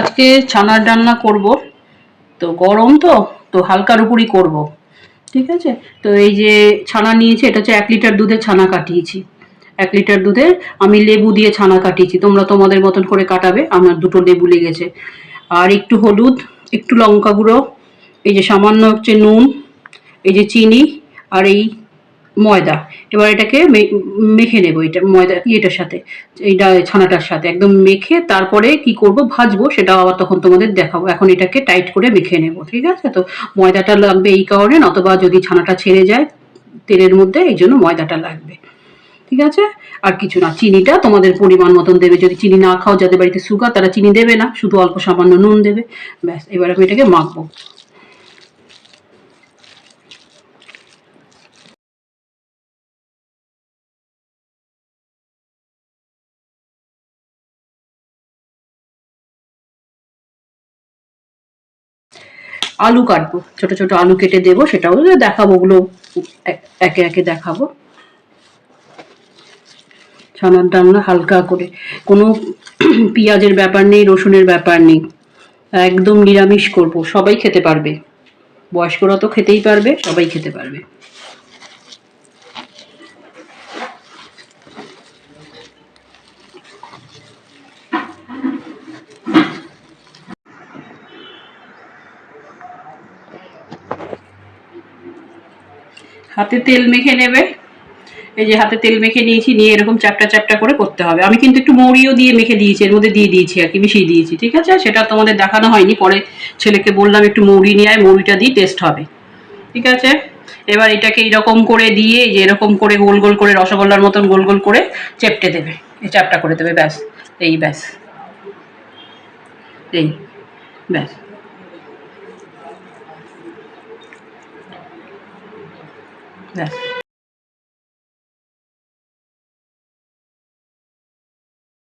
আজকে ছানার রান্না করব। তো গরম তো তো হালকার উপরই করব। ঠিক আছে? তো এই যে ছানা নিয়েছি, এটা হচ্ছে এক লিটার দুধে ছানা কাটিয়েছি। এক লিটার দুধে আমি লেবু দিয়ে ছানা কাটিয়েছি। তোমরা তোমাদের মতন করে কাটাবে, আমার দুটো লেবু লেগেছে। আর একটু হলুদ, একটু লঙ্কা গুঁড়ো, এই যে সামান্য হচ্ছে নুন, এই যে চিনি, আর এই ময়দা। এবার এটাকে মেখে নেব এটা ময়দা ইয়েটার সাথে এইটা ছানাটার সাথে। একদম মেখে তারপরে কি করব? ভাজবো, সেটা আবার তখন তোমাদের দেখাবো। এখন এটাকে টাইট করে মেখে নেব, ঠিক আছে? তো ময়দাটা লাগবে এই কারণে, নতবা যদি ছানাটা ছেড়ে যায় তেলের মধ্যে, এই জন্য ময়দাটা লাগবে, ঠিক আছে? আর কিছু না, চিনিটা তোমাদের পরিমাণ মতন দেবে। যদি চিনি না খাও, যাদের বাড়িতে সুগার, তারা চিনি দেবে না, শুধু অল্প সামান্য নুন দেবে। ব্যাস, এবার আমি এটাকে মাখবো। আলু কাটবো। ছোট ছোট আলু কেটে দেবো, সেটাও দেখাবো, ওগুলো একে একে দেখাবো। ছানার ডালনা হালকা করে। কোনো পেঁয়াজের ব্যাপার নেই, রসুনের ব্যাপার নেই। একদম নিরামিষ করব, সবাই খেতে পারবে। বয়স্করা তো খেতেই পারবে, সবাই খেতে পারবে। হাতে তেল মেখে নেবে। এই যে হাতে তেল মেখে নিয়েছি, নিয়ে এরকম চ্যাপটা চ্যাপটা করে করতে হবে। আমি কিন্তু একটু মৌরিও দিয়ে মেখে দিয়েছি, এর মধ্যে দিয়ে দিয়েছি আর কি, মিশিয়ে দিয়েছি, ঠিক আছে? সেটা তোমাদের দেখানো হয়নি, পরে ছেলেকে বললাম একটু মৌরি নিয়ে আয়, মৌরিটা দিয়ে টেস্ট হবে, ঠিক আছে? এবার এটাকে এইরকম করে দিয়ে যে এরকম করে গোল গোল করে রসগোল্লার মতন গোল গোল করে চেপটে দেবে, এই চ্যাপটা করে দেবে, ব্যাস, এই ব্যাস এই, ব্যাস।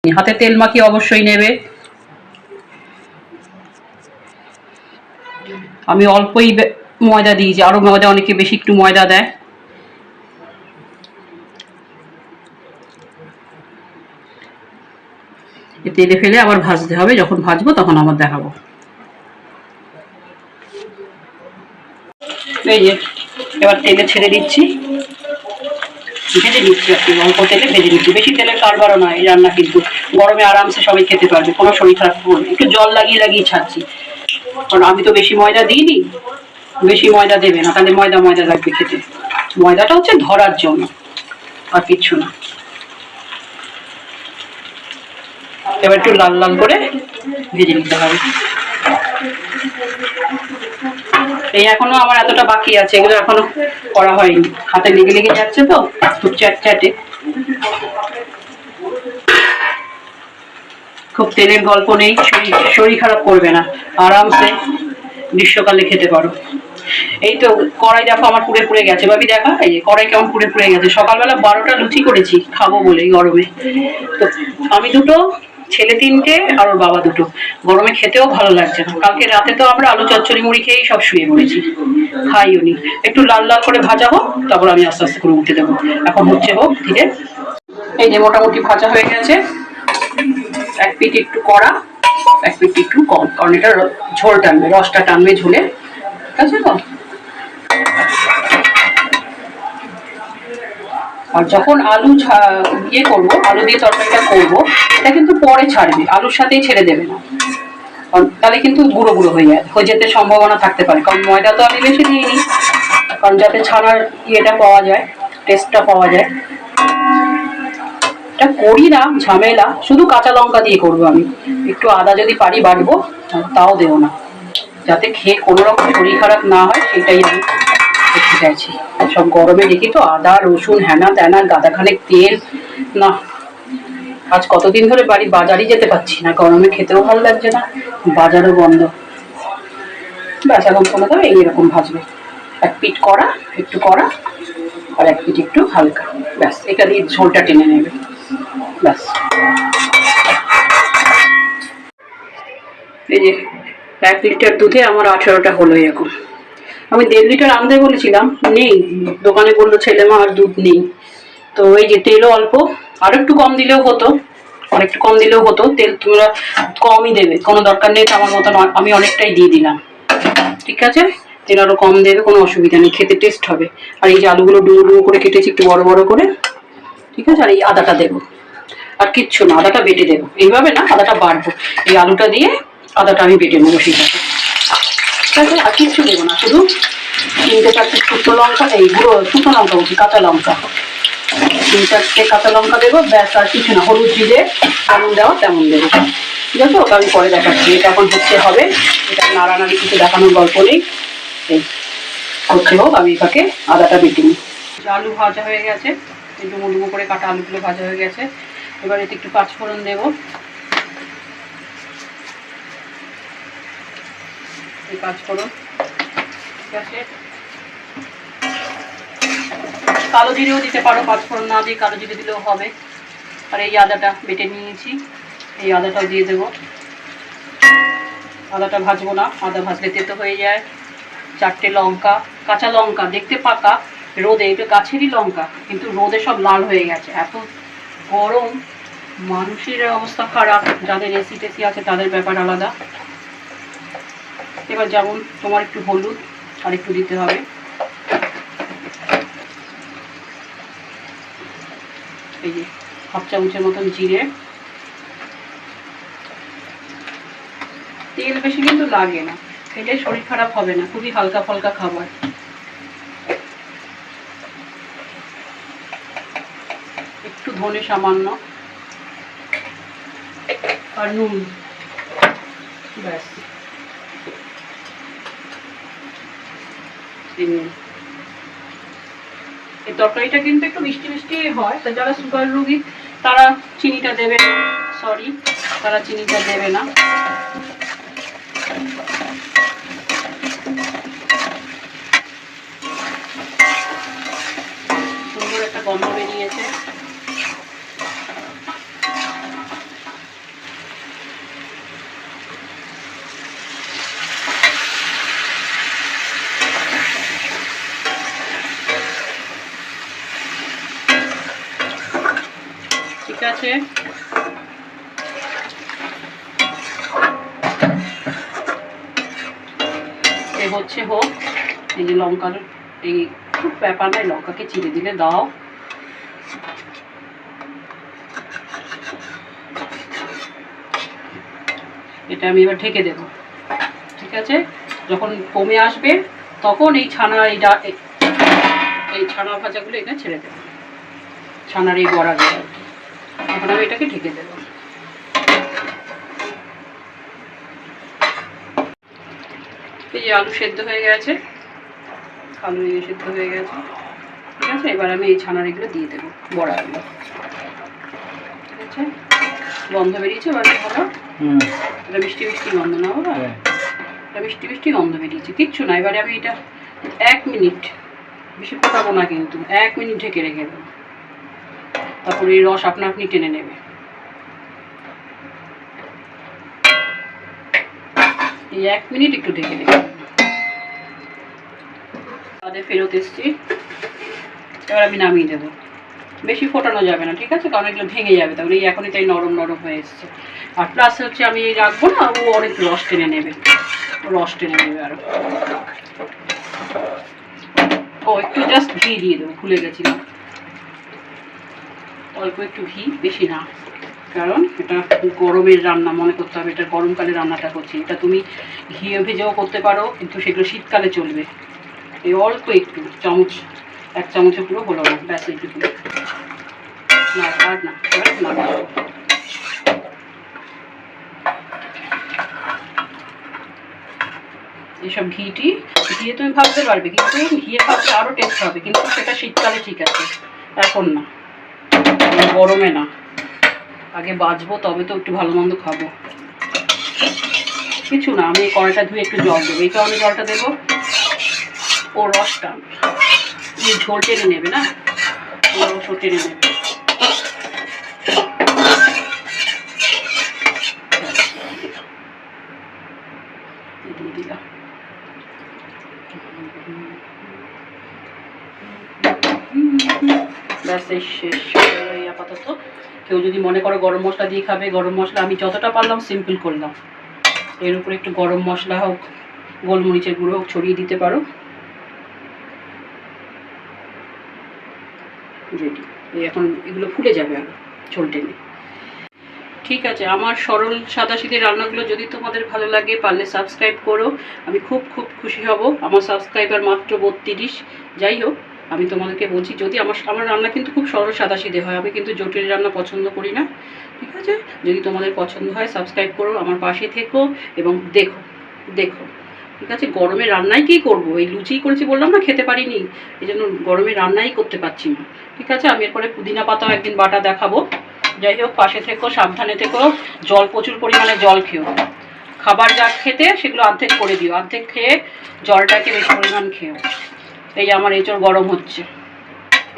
হাতে তেল মাখিয়ে অবশ্যই নেবে। আমি অল্পই ময়দা দিয়েছি আরও ময়দা, অনেকে বেশি একটু ময়দা দেয়। তেলে ফেলে আবার ভাজতে হবে। যখন ভাজবো তখন আবার দেখাবো। এই যে এবার তেলে ছেড়ে দিচ্ছি। ভেজে নিচ্ছি আর কি অল্প তেলে ভেজে নিচ্ছি। বেশি তেলের কারবারও নয় রান্না কিন্তু। গরমে আরামসে সবাই খেতে পারবে, কোনো শরীর খারাপ করবে। একটু জল লাগিয়ে লাগিয়ে ছাড়ছি। কারণ আমি তো বেশি ময়দা দিইনি, বেশি ময়দা দেবে না, তাহলে ময়দা ময়দা লাগবে খেতে। ময়দাটা হচ্ছে ধরার জন্য, আর কিচ্ছু না। এবার একটু লাল লাল করে ভেজে নিতে হবে। এই এখনও আমার এতটা বাকি আছে, এগুলো এখনও করা হয়নি। হাতে লেগে লেগে যাচ্ছে তো, খুব চ্যাট খুব তেলের গল্প নেই, শরীর খারাপ করবে না, আরামসে গ্রীষ্মকালে খেতে পারো। এই তো কড়াই দেখো আমার পুড়ে পুড়ে গেছে, ভাবি দেখা, এই যে কড়াই কেমন পুড়ে পুড়ে গেছে। সকালবেলা বারোটা লুচি করেছি, খাব বলে গরমে। তো আমি দুটো ছেলে তিনটে আর ওর বাবা দুটো। গরমে খেতেও ভালো লাগছে না। কালকে রাতে তো আমরা আলু চচ্চড়ি মুড়ি খেয়েই সব শুয়ে পড়েছি। খাইও নি। একটু লাল লাল করে ভাজা হোক, তারপর আমি আস্তে আস্তে করে উঠে দেবো। এখন হচ্ছে হোক ধীরে। এই যে মোটামুটি ভাজা হয়ে গেছে। এক পিঠ একটু কড়া, এক পিঠ একটু কম, কারণ এটা ঝোল টানবে, রসটা টানবে ঝোলে। ঠিক আছে তো? আর যখন আলু ইয়ে করব, আলু দিয়ে তরকারিটা করব, এটা কিন্তু পরে ছাড়বে, আলুর সাথেই ছেড়ে দেবে না। তাহলে কিন্তু গুঁড়ো গুঁড়ো হয়ে যায়, হয়ে যেতে সম্ভাবনা থাকতে পারে, কারণ ময়দা তো আমি বেশি দিইনি, কারণ যাতে ছানার ইয়েটা পাওয়া যায় টেস্টটা পাওয়া যায়। এটা করি না, ঝামেলা, শুধু কাঁচা লঙ্কা দিয়ে করব আমি। একটু আদা যদি পারি বাটবো, তাও দেবো না। যাতে খেয়ে কোনো রকম শরীর খারাপ না হয়, সেটাই আমি দেখতে চাইছি। সব গরমে দেখি তো, আদা, রসুন হ্যানা ত্যানা গাদাখানেক তেল। না, আজ কতদিন ধরে বাড়ি বাজারই যেতে পারছি না, গরমে খেতেও ভালো লাগছে না, বাজারও বন্ধ। ব্যাস, এখন চলে যাবে এইরকম ভাজবে। এক পিঠ করা একটু করা আর এক পিঠ একটু হালকা। ব্যাস, এটা দিয়ে ঝোলটা টেনে নেবে। ব্যাস। এই যে, এক লিটার দুধে আমার আঠেরোটা হলো এরকম। আমি দেড় লিটার আনতে বলেছিলাম, নেই। দোকানে বলল, ছেলে মা আর দুধ নেই। তো এই যে তেলও অল্প, আর একটু কম দিলেও হতো একটু কম দিলেও হতো। তেল তোমরা কমই দেবে, কোনো দরকার নেই আমার মতন আমি অনেকটাই দিয়ে দিলাম। ঠিক আছে? তেল আরও কম দেবে, কোনো অসুবিধা নেই, খেতে টেস্ট হবে। আর এই যে আলুগুলো ডুমো ডুমো করে কেটেছি, একটু বড় বড় করে, ঠিক আছে? আর এই আদাটা দেবো। আর কিচ্ছু না, আদাটা বেটে দেবো। এইভাবে না, আদাটা বাড়বো। এই আলুটা দিয়ে আদাটা আমি বেটে নেব, ঠিক আছে? আছে আর কিচ্ছু দেবো না, শুধু তিনটে চারটে শুকনো লঙ্কা, এই গুঁড়ো শুকনো লঙ্কা বলছি, কাঁচা লঙ্কা। তিন চারটে কাঁচা লঙ্কা দেবো, ব্যাস, আর কিছু না, হলুদ জিরে যেমন দেওয়া তেমন দেবো। ঠিক আছে ওটা আমি পরে দেখাচ্ছি, এটা এখন হচ্ছে হবে, এটা নাড়ানাড়ি কিছু দেখানোর গল্প নেই। হচ্ছে হোক আমি এটাকে আদাটা বেটে নিই। আলু ভাজা হয়ে গেছে, একটু ডুমো করে কাটা আলুগুলো ভাজা হয়ে গেছে, এবার এতে একটু পাঁচফোড়ন দেবো। এই ঠিক আছে? কালো জিরেও দিতে পারো পাঁচফোড়ন না দিয়ে কালো জিরে দিলেও হবে। আর এই আদাটা বেটে নিয়েছি। এই আদাটাও দিয়ে দেবো। আদাটা ভাজবো না, আদা ভাজলে তেতো হয়ে যায়। চারটে লঙ্কা, কাঁচা লঙ্কা, দেখতে পাকা, রোদে, এটা গাছেরই লঙ্কা, কিন্তু রোদে সব লাল হয়ে গেছে। এত গরম, মানুষের অবস্থা খারাপ, যাদের এসি টেসি আছে, তাদের ব্যাপার আলাদা। এবার যেমন তোমার একটু হলুদ আর একটু দিতে হবে। এই যে হাফ চামচের মতন জিরে। তেল বেশি কিন্তু লাগে না, খেলে শরীর খারাপ হবে না, খুবই হালকা ফালকা খাবার। একটু ধনে সামান্য আর নুন, ব্যাস। এই তরকারিটা কিন্তু একটু মিষ্টি মিষ্টি হয়, তা যারা সুগার রুগী, তারা চিনিটা দেবে না সরি তারা চিনিটা দেবে না। সুন্দর একটা গন্ধ বেরিয়েছে। আছে। এ হচ্ছে হোক, এই যে লঙ্কার, এই খুব ব্যাপার নয়, লঙ্কাকে চিড়ে দিলে দাও। এটা আমি এবার ঢেকে দেব। ঠিক আছে? যখন কমে আসবে, তখন এই ছানা, এই এই- ছানা ভাজাগুলো এখানে ছেড়ে দেবো। ছানার এই বড়া কি। এখন আমি এটাকে ঢেকে দেবো। এই যে আলু সেদ্ধ হয়ে গেছে আলু এই সেদ্ধ হয়ে গেছে। ঠিক আছে এবার আমি এই ছানার এগুলো দিয়ে দেবো বড়া আলু ঠিক আছে গন্ধ বেরিয়েছে এবার ভালো। হুম। এটা মিষ্টি মিষ্টি গন্ধ না বাবা? হ্যাঁ। এটা মিষ্টি মিষ্টি গন্ধ বেরিয়েছে কিচ্ছু না। এবারে আমি এটা এক মিনিট বেশি ফোটাবো না কিন্তু এক মিনিট ঢেকে রেখে দেবো। তারপরে এই রস আপনা আপনি টেনে নেবে এই এক মিনিট একটু ঢেকে দেবো তাদের ফেরত এসছি। এবার আমি নামিয়ে দেবো। বেশি ফোটানো যাবে না, ঠিক আছে? কারণ এগুলো ভেঙে যাবে, তাহলে এই এখনই তাই নরম নরম হয়ে এসছে। আর প্লাস হচ্ছে আমি এই রাখব না, ও অনেক রস টেনে নেবে। রস টেনে নেবে আরও। ও, একটু জাস্ট ঘি দিয়ে দেবো, ভুলে গেছিলাম। অল্প একটু ঘি, বেশি না। কারণ এটা গরমের রান্না, মনে করতে হবে এটা গরমকালে রান্নাটা করছি। এটা তুমি ঘিয়ে ভেজেও করতে পারো, কিন্তু সেগুলো শীতকালে চলবে। এই অল্প একটু, চামচ, এক চামচে পুরো হলো না, ব্যাস এইটুকু না। এইসব ঘিটি, ঘিয়ে তুমি ভাবতে পারবে, কিন্তু ঘিয়ে ভাবতে আরও টেস্ট হবে, কিন্তু সেটা শীতকালে ঠিক আছে, এখন না। গরমে না। আগে বাজবো, তবে তো একটু ভালো মন্দ খাব। কিছু না, আমি কড়াইটা ধুয়ে একটু জল দেবো। এই কারণে জলটা দেবো। ও রসটা। ঝোল টেনে নেবে না? ও রসও টেনে নেবে। ব্যাস শেষ। কেউ যদি মনে করো গরম মশলা দিয়ে খাবে, গরম মশলা আমি যতটা পারলাম সিম্পল করলাম। এর উপরে একটু গরম মশলা হোক, গোলমরিচের গুঁড়ো হোক, ছড়িয়ে দিতে পারো। এই এখন এগুলো ফুলে যাবে আর, ঝোল টেনে। ঠিক আছে, আমার সরল সাদাসিধে রান্নাগুলো যদি তোমাদের ভালো লাগে, পারলে সাবস্ক্রাইব করো। আমি খুব খুব খুশি হব। আমার সাবস্ক্রাইবার মাত্র বত্রিশ। যাই হোক। আমি তোমাদেরকে বলছি, যদি আমার আমার রান্না কিন্তু খুব সরল সাদাসিধে হয়, আমি কিন্তু জটিল রান্না পছন্দ করি না। ঠিক আছে? যদি তোমাদের পছন্দ হয় সাবস্ক্রাইব করো, আমার পাশে থেকো এবং দেখো দেখো। ঠিক আছে? গরমে রান্নাই কী করব? এই লুচি করেছি বললাম না, খেতে পারিনি। এই জন্য গরমে রান্নাই করতে পারছি না। ঠিক আছে? আমি এরপরে পুদিনা পাতাও একদিন বাটা দেখাবো। যাই হোক, পাশে থেকো, সাবধানে থেকো। জল প্রচুর পরিমাণে জল খেও। খাবার যা খেতে, সেগুলো অর্ধেক করে দিও। অর্ধেক খেয়ে জলটাকে বেশি পরিমাণ খেও। এই আমার এঁচড় গরম হচ্ছে।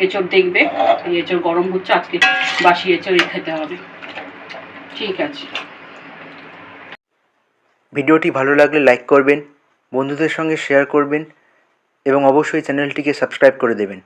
এঁচড় দেখবে, এই এঁচড় গরম হচ্ছে, আজকে বাসি এঁচড়ই খেতে হবে। ঠিক আছে। ভিডিওটি ভালো লাগলে লাইক করবেন, বন্ধুদের সঙ্গে শেয়ার করবেন এবং অবশ্যই চ্যানেলটিকে সাবস্ক্রাইব করে দেবেন।